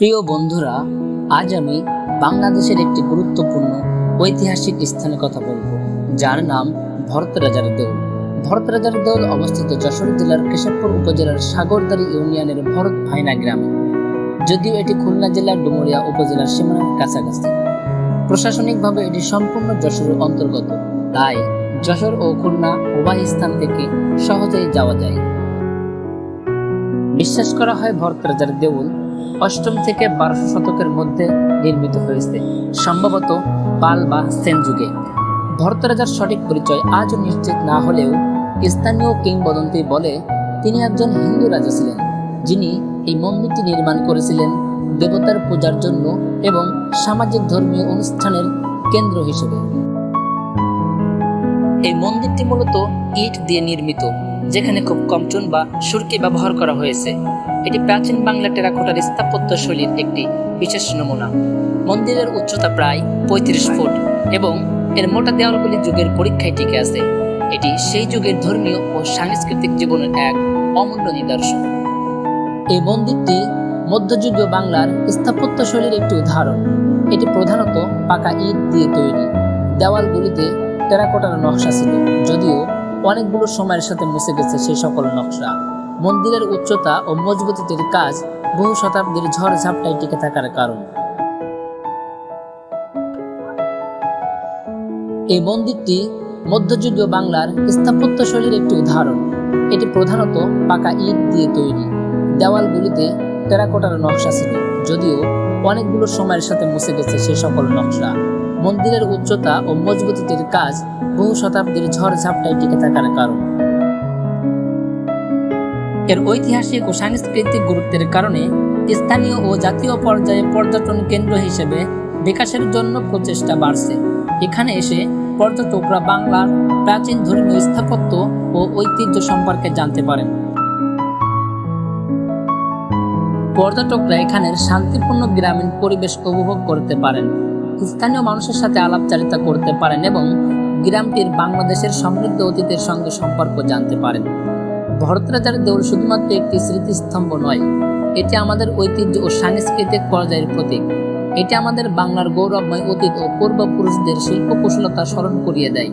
প্রিয় বন্ধুরা, আজ আমি বাংলাদেশের একটি গুরুত্বপূর্ণ ঐতিহাসিক স্থানের কথা বলব, যার নাম ভরতরাজার দেউল। ভরতরাজার দেউল অবস্থিত যশোর জেলার কেশবপুর উপজেলার সাগরদারি ইউনিয়নের ভরত ভাইনা গ্রামে। যদিও এটি খুলনা জেলার ডুমুরিয়া উপজেলার সীমানার কাছাকাছি। প্রশাসনিকভাবে এটি সম্পূর্ণ যশোরের অন্তর্গত, তাই যশোর ও খুলনা উভয় স্থান থেকে সহজেই যাওয়া যায়। বিশ্বাস করা হয় ভরতরাজার দেউল অষ্টম থেকে বারোশো শতকের মধ্যে নির্মিত হয়েছে। সম্ভবত পাল বা সেন যুগে। ভরতরাজার সঠিক পরিচয় আজও নিশ্চিত না হলেও স্থানীয় কিংবদন্তি বলে তিনি একজন হিন্দু রাজা ছিলেন, যিনি এই মন্দিরটি নির্মাণ করেছিলেন দেবতার পূজার জন্য এবং সামাজিক ধর্মীয় অনুষ্ঠানের কেন্দ্র হিসেবে। এই মন্দিরটি মূলত ইট দিয়ে নির্মিত, যেখানে খুব কম চুন বা সুরকি ব্যবহার করা হয়েছে। এটি প্রাচীন বাংলা টেরাকোটার স্থাপত্য শৈলীর একটি বিশেষ নমুনা। মন্দিরের উচ্চতা প্রায় পঁয়ত্রিশ ফুট এবং এর মোটা দেওয়ালগুলি যুগের পরীক্ষায় টিকে আছে। এটি সেই যুগের ধর্মীয় ও সাংস্কৃতিক জীবনের এক অমূল্য নিদর্শন। এই মন্দিরটি মধ্যযুগীয় বাংলার স্থাপত্য শৈলীর একটি উদাহরণ। এটি প্রধানত পাকা ইট দিয়ে তৈরি। দেওয়ালগুলিতে টেরাকোটার নকশা ছিল, যদিও অনেকগুলো সময়ের সাথে মুছে গেছে সেই সকল নকশা। মন্দিরের উচ্চতা ও মজবুতির কাজ বহু শতাব্দীর ঝড় ঝাপটায় টিকে থাকার কারণ। এই মন্দিরটি মধ্যযুগীয় বাংলার স্থাপত্য শৈলীর একটি উদাহরণ। এটি প্রধানত পাকা ইট দিয়ে তৈরি। দেওয়ালগুলিতে টেরাকোটার নকশা ছিল, যদিও অনেকগুলো সময়ের সাথে মুছে গেছে সেই সকল নকশা। মন্দিরের উচ্চতা ও মজবুতির কাজ বহু শতাব্দীর ঝড় ঝাপটায় টিকে থাকার কারণ। এর ঐতিহাসিক ও সাংস্কৃতিক গুরুত্বের কারণে স্থানীয় ও জাতীয় পর্যায়ে পর্যটন কেন্দ্র হিসেবে বিকাশের জন্য প্রচেষ্টা বাড়ছে। এখানে এসে পর্যটকরা বাংলার প্রাচীন ধর্মীয় স্থাপত্য ও ঐতিহ্য সম্পর্কে জানতে পারেন। পর্যটকরা এখানের শান্তিপূর্ণ গ্রামীণ পরিবেশ উপভোগ করতে পারেন। স্থানীয় মানুষের সাথে আলাপচারিতা করতে পারেন এবং গ্রামটির বাংলাদেশের সমৃদ্ধ অতীতের সঙ্গে সম্পর্ক জানতে পারেন। ভরতরাজার দেউল শুধুমাত্র একটি স্মৃতিস্তম্ভ নয়, এটি আমাদের ঐতিহ্য ও সাংস্কৃতিক পর্যায়ের প্রতীক। এটি আমাদের বাংলার গৌরবময় অতীত ও পূর্বপুরুষদের শিল্প কুশলতা স্মরণ করিয়ে দেয়।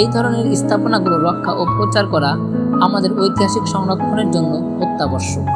এই ধরনের স্থাপনাগুলো রক্ষা ও প্রচার করা আমাদের ঐতিহাসিক সংরক্ষণের জন্য অত্যাবশ্যক।